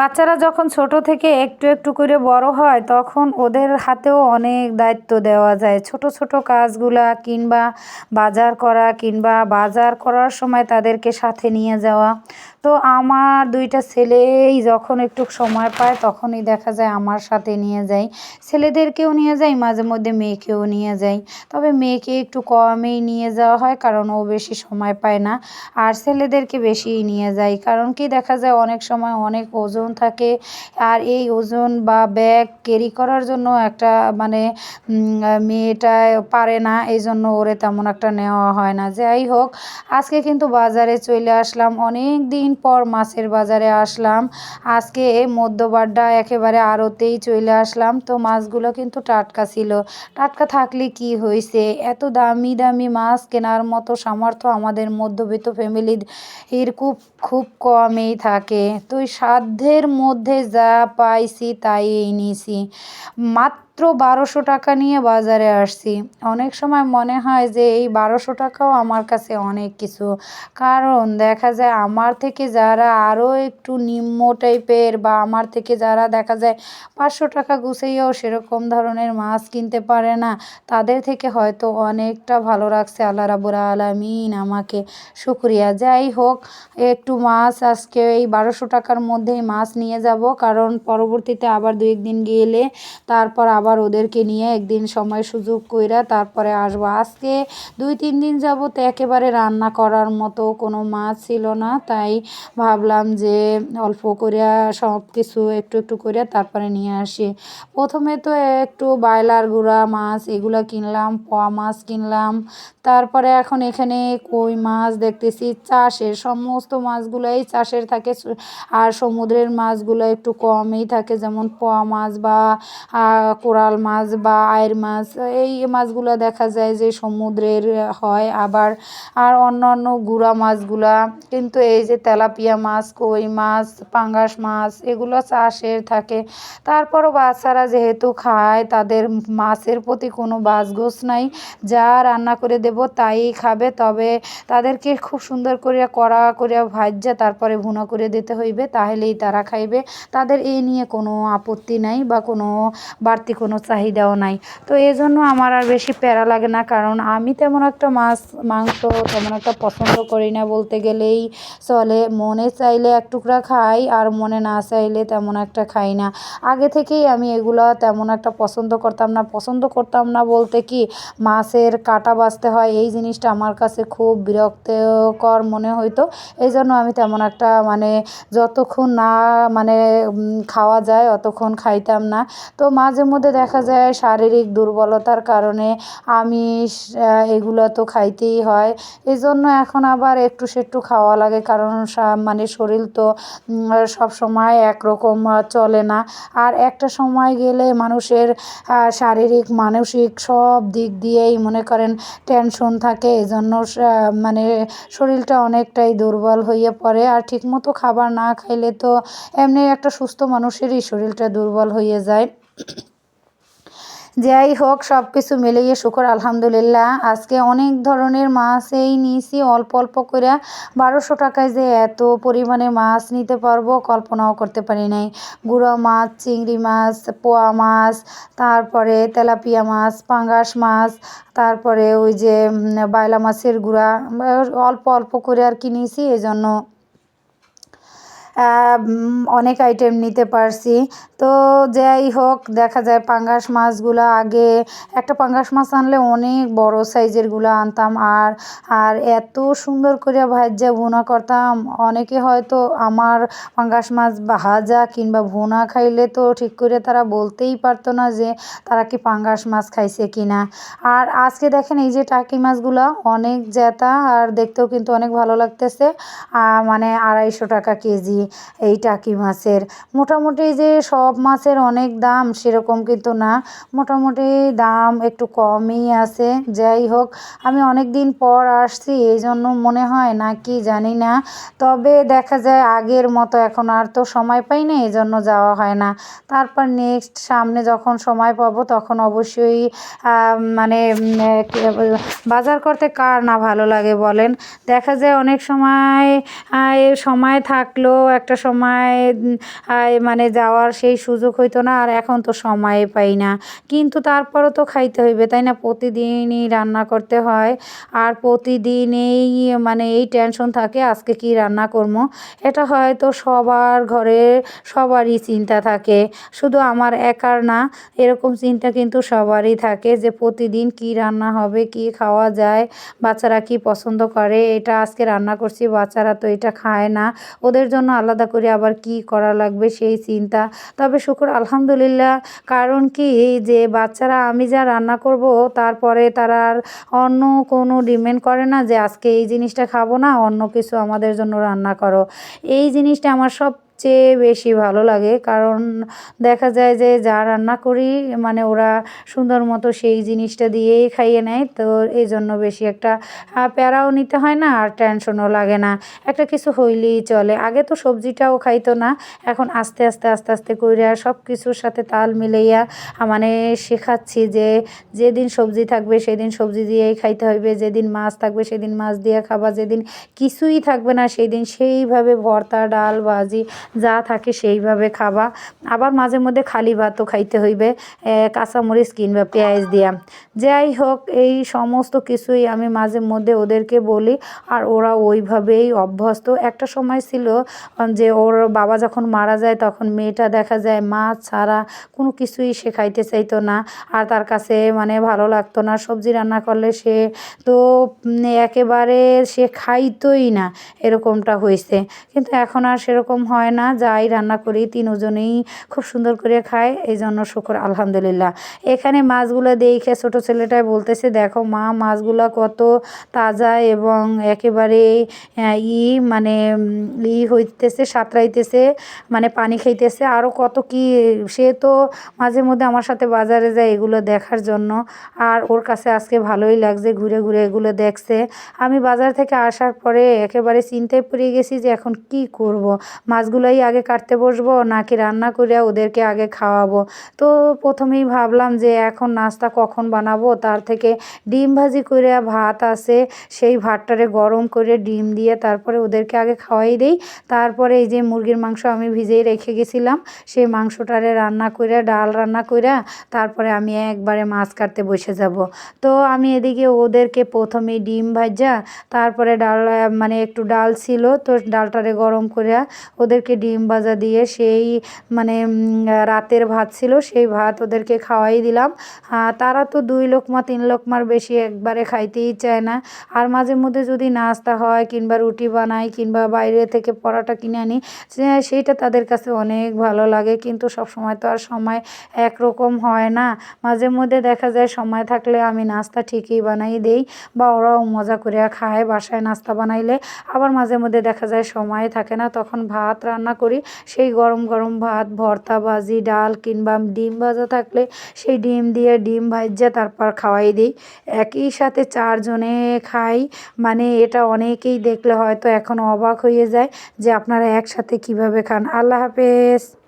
বাচ্চারা যখন ছোট থেকে একটু একটু করে বড় হয়, তখন ওদের হাতেও অনেক দায়িত্ব দেওয়া যায়। ছোট ছোট কাজগুলা কিংবা বাজার করা কিংবা বাজার করার সময় তাদেরকে সাথে নিয়ে যাওয়া। তো আমার দুইটা ছেলেই যখন একটু সময় পায়, তখনই দেখা যায় আমার সাথে নিয়ে যাই ছেলেদেরকেও নিয়ে যাই মাঝে মধ্যে মেয়েকেও নিয়ে যাই তবে মেয়েকে একটু কমেই নিয়ে যাওয়া হয়, কারণ ও বেশি সময় পায় না। আর ছেলেদেরকে বেশিই নিয়ে যাই কারণ কি দেখা যায় অনেক সময় অনেক ওজন থাকে আর এই ওজন বা ব্যাগ ক্যারি করার জন্য একটা মানে মেয়েটা পারে না এই জন্য ওরে তেমন একটা নেওয়া হয় না। যাই হোক, আজকে কিন্তু বাজারে চলে আসলাম। অনেক দিন পর মাছের বাজারে আসলাম। আজকে মধ্যবাড্ডা একেবারে আড়তেই চলে আসলাম। তো মাছগুলো কিন্তু টাটকা ছিল। টাটকা থাকলে কি হয়েছে এত দামি দামি মাছ কেনার মতো সামর্থ্য আমাদের মধ্যবিত্ত ফ্যামিলির খুব খুব কমই থাকে। তো ওই সাধ্যের মধ্যে যা পাইছি তাই এনেছি। মাত্র বারোশো টাকা নিয়ে বাজারে আসছি। অনেক সময় মনে হয় যে এই বারোশো টাকাও আমার কাছে অনেক কিছু। কারণ দেখা যায় আমার থেকে যারা আরও একটু নিম্ন টাইপের বা আমার থেকে যারা দেখা যায় পাঁচশো টাকা গুছাইয়াও সেরকম ধরনের মাছ কিনতে পারে না, তাদের থেকে হয়তো অনেকটা ভালো রাখছে আল্লাহ রাবুল আলমিন আমাকে শুক্রিয়া। যাই হোক, একটু মাছ আজকে এই বারোশো টাকার মধ্যেই মাছ নিয়ে যাব। কারণ পরবর্তীতে আবার দু একদিন গেলে তারপর আবার ওদেরকে নিয়ে একদিন সময় সুযোগ কইরা তারপরে আসব। আজকে দুই তিন দিন যাবত একেবারে রান্না করার মতো কোনো মাছ ছিল না, তাই ভাবলাম যে অল্প করিয়া সব কিছু একটু একটু করিয়া তারপরে নিয়ে আসি। প্রথমে তো একটু ব্রয়লার গুঁড়া মাছ এগুলো কিনলাম, পোয়া মাছ কিনলাম, তারপরে এখন এখানে কই মাছ দেখতেছি, চাষের সমস্ত মাছগুলোই চাষের থাকে আর সমুদ্রের মাছগুলো একটু কমই থাকে, যেমন পোয়া মাছ বা কোরাল মাছ বা আয়ের মাছ, এই মাছগুলো দেখা যায় যে সমুদ্রের হয়। আবার, আর অন্য অন্য গুঁড়া মাছগুলা, কিন্তু এই যে তেলাপিয়া মাছ, কই মাছ, পাঙ্গাস মাছ, এগুলো চাষের থাকে। তারপরও বাচ্চারা যেহেতু খায়, তাদের মাছের প্রতি কোনো বাছগোছ নাই। যা রান্না করে দেব তাই খাবে, তবে তাদেরকে খুব সুন্দর করে কড়া করে ভাজ্যা তারপরে ভুনা করে দিতে হইবে, তাহলেই তারা খাইবে। তাদের এই নিয়ে কোনো আপত্তি নাই বা কোনো বাড়তি কোনো চাহিদাও নাই। তো এই জন্য আমার আর বেশি প্যারা লাগে না, কারণ আমি তেমন একটা মাছ, মাংস তেমন একটা পছন্দ করি না বলতে গেলেই চলে। মনে চাইলে এক টুকরা খাই আর মনে না চাইলে তেমন একটা খাই না। আগে থেকেই আমি এগুলো তেমন একটা পছন্দ করতাম না। পছন্দ করতাম না বলতে কি মাছের কাটা বাছতে হয়, এই জিনিসটা আমার কাছে খুব বিরক্তকর মনে হইতো। এই জন্য আমি তেমন একটা মানে যতক্ষণ না মানে খাওয়া যায় অতক্ষণ খাইতাম না। তো মাঝে মধ্যে দেখা যায় শারীরিক দুর্বলতার কারণে আমিষ এগুলো তো খাইতেই হয়। এই জন্য এখন আবার একটু সেট্টু খাওয়া লাগে কারণ মানে শরীর তো সব সময় একরকম চলে না। আর একটা সময় গেলে মানুষের শারীরিক, মানসিক সব দিক দিয়েই মনে করেন টেনশন থাকে। এজন্য মানে শরীরটা অনেকটাই দুর্বল হয়ে পড়ে। আর ঠিকমতো খাবার না খাইলে তো এমনি একটা সুস্থ মানুষেরই শরীরটা দুর্বল হয়ে যায়। যাই হোক সব কিছু মিলিয়ে শুকর, আলহামদুলিল্লাহ। আজকে অনেক ধরনের মাছই নিয়েছি, অল্প অল্প করে বারোশো টাকায় যে এত পরিমাণে মাছ নিতে পারব, কল্পনাও করতে পারি নাই। গুঁড়ো মাছ, চিংড়ি মাছ, পোয়া মাছ, তারপরে তেলাপিয়া মাছ, পাঙ্গাস মাছ, তারপরে ওই যে বাইলা মাছের গুঁড়া, অল্প অল্প করে আর কি নিয়েছি এই জন্য অনেক আইটেম নিতে পারছি। তো যাই হোক, দেখা যায় পাঙ্গাস মাছগুলো আগে, একটা পাঙ্গাস মাছ আনলে অনেক বড় সাইজেরগুলো আনতাম আর আর এত সুন্দর করে ভাজা ভুনা করতাম। অনেকে হয়তো আমার পাঙ্গাস মাছ ভাজা কিংবা ভুনা খাইলে তো ঠিক করে তারা বলতেই পারতো না যে তারা কি পাঙ্গাস মাছ খাইছে কি না আর আজকে দেখেন এই যে টাকি মাছগুলো অনেক জেতা আর দেখতেও কিন্তু অনেক ভালো লাগতেছে। মানে আড়াইশো টাকা কেজি। এই টাকি মাছের। মোটামুটি যে সব মাছের অনেক দাম সেরকম কিন্তু না। মোটামুটি দাম একটু কমই আছে। যাই হোক, আমি অনেক দিন পর আসছি এই জন্য মনে হয় না কি জানি না। তবে দেখা যায় আগের মতো এখন আর তো সময় পাই না এই জন্য যাওয়া হয় না। তারপর নেক্সট সামনে যখন সময় পাবো, তখন অবশ্যই মানে বাজার করতে কার না ভালো লাগে বলেন। দেখা যায় অনেক সময় সময় থাকলেও একটা সময় মানে যাওয়ার সেই সুযোগ হইতো না, আর এখন তো সময় পাই না। কিন্তু তারপরও তো খাইতে হইবে, তাই না? প্রতিদিনই রান্না করতে হয়, আর প্রতিদিনেই মানে এই টেনশন থাকে, আজকে কি রান্না করব? এটা হয়তো সবার ঘরে, সবারই চিন্তা থাকে। শুধু আমার একার না, এরকম চিন্তা কিন্তু সবারই থাকে যে প্রতিদিন কি রান্না হবে, কি খাওয়া যায়, বাচ্চারা কি পছন্দ করে, এটা আজকে রান্না করছি, বাচ্চারা তো এটা খায় না। ওদের জন্য আলাদা করে আবার কি করা লাগবে সেই চিন্তা। তবে শুকুর, আলহামদুলিল্লাহ। কারণ কি যে বাচ্চারা, আমি যা রান্না করব, তারপরে তারা আর অন্য কোনো ডিমেন্ড করে না যে আজকে এই জিনিসটা খাব না, অন্য কিছু আমাদের জন্য রান্না করো। এই জিনিসটা আমার সবচেয়ে বেশি ভালো লাগে। কারণ দেখা যায় যে, যা রান্না করি মানে ওরা সুন্দর মতো সেই জিনিসটা দিয়েই খাইয়ে নেয়। তো এই জন্য বেশি একটা প্যারাও নিতে হয় না, আর টেনশনও লাগে না। একটা কিছু হইলেই চলে। আগে তো সবজিটাও খাইতো না। এখন আস্তে আস্তে আস্তে আস্তে কইরা সব কিছুর সাথে তাল মিলাইয়া মানে শেখাচ্ছি যে, যেদিন সবজি থাকবে সেদিন সবজি দিয়েই খাইতে হবে যেদিন মাছ থাকবে সেদিন মাছ দিয়ে খাবা। যেদিন কিছুই থাকবে না সেই দিন সেইভাবে ভর্তা, ডাল, ভাজি যা থাকে সেইভাবে খাবা। আবার মাঝে মধ্যে খালি ভাতও খাইতে হইবে কাঁচামরিচ কিংবা পেঁয়াজ দিয়া। যাই হোক, এই সমস্ত কিছুই আমি মাঝে মধ্যে ওদেরকে বলি, আর ওরা ওইভাবেই অভ্যস্ত। একটা সময় ছিল যে ওর বাবা যখন মারা যায়, তখন মেয়েটা দেখা যায় মাছ ছাড়া কোনো কিছুই সে খাইতে চাইতো না, আর তার কাছে মানে ভালো লাগতো না, সবজি রান্না করলে সে তো একেবারে সে খাইতোই না। এরকমটা হয়েছে কিন্তু এখন আর সেরকম হয় না। যাই রান্না করি তিনজনেই খুব সুন্দর করে খায় এই জন্য শুকর, আলহামদুলিল্লাহ। এখানে মাছগুলো দেখে ছোট ছেলেটাই বলতেছে, দেখো মা, মাছগুলো কত তাজা এবং একেবারে ই মানে ই হইতেছে, সাঁতরাইতেছে মানে পানি খাইতেছে। আরও কত কি, সে তো মাঝে মধ্যে আমার সাথে বাজারে যায় এগুলো দেখার জন্য। আর ওর কাছে আজকে ভালোই লাগছে, ঘুরে ঘুরে এগুলো দেখছে। আমি বাজার থেকে আসার পরে একেবারে চিন্তায় পড়ে গেছি যে এখন কি করব? মাছগুলোই আগে কাটতে বসবো, নাকি রান্না করে ওদেরকে আগে খাওয়াবো? তো প্রথমেই ভাবলাম যে এখন নাস্তা কখন বানাবো? তার থেকে ডিম ভাজি করে ভাত আসে সেই ভাতটারে গরম করে ডিম দিয়ে তারপরে ওদেরকে আগে খাওয়াই দেই। তারপরে এই যে মুরগির মাংস আমি ভিজেই রেখে গেছিলাম, সেই মাংসটারে রান্না করে ডাল রান্না করে তারপরে আমি একবারে মাছ কাটতে বসে যাব। তো আমি এদিকে ওদেরকে প্রথমে ডিম ভাজা, তারপরে ডাল মানে একটু ডাল ছিল, তো ডালটারে গরম করে ওদেরকে ডিম ভাজা দিয়ে সেই মানে রাতের ভাত ছিল, সেই ভাত ওদেরকে খাওয়াই দিলাম। তারা তো দুই লোকমা, তিন লোকমার বেশি একবারে খাইতেই চায় না। আর মাঝে মধ্যে যদি নাস্তা হয় কিংবা রুটি বানাই কিংবা বাইরে থেকে পরোটা কিনে আনি সেইটা তাদের কাছে অনেক ভালো লাগে। কিন্তু সব সময় তো আর সময় একরকম হয় না। মাঝে মধ্যে দেখা যায় সময় থাকলে আমি নাস্তা ঠিকই বানাই দেই বা ওরাও মজা করে খায় বাসায় নাস্তা বানাইলে। আবার মাঝে মধ্যে দেখা যায় সময় থাকে না, তখন ভাত রান্না করি। সেই গরম গরম ভাত, ভর্তা ভাজি, ডাল কিংবা ডিম ভাজা থাকলে সেই ডিম দিয়ে ডিম ভাজা তারপর খাওয়াই দিই। একই সাথে চারজনে খাই। মানে এটা অনেকেই দেখলে হয়তো এখন অবাক হয়ে যায় যে আপনারা একসাথে কীভাবে খান। আল্লাহ হাফেজ।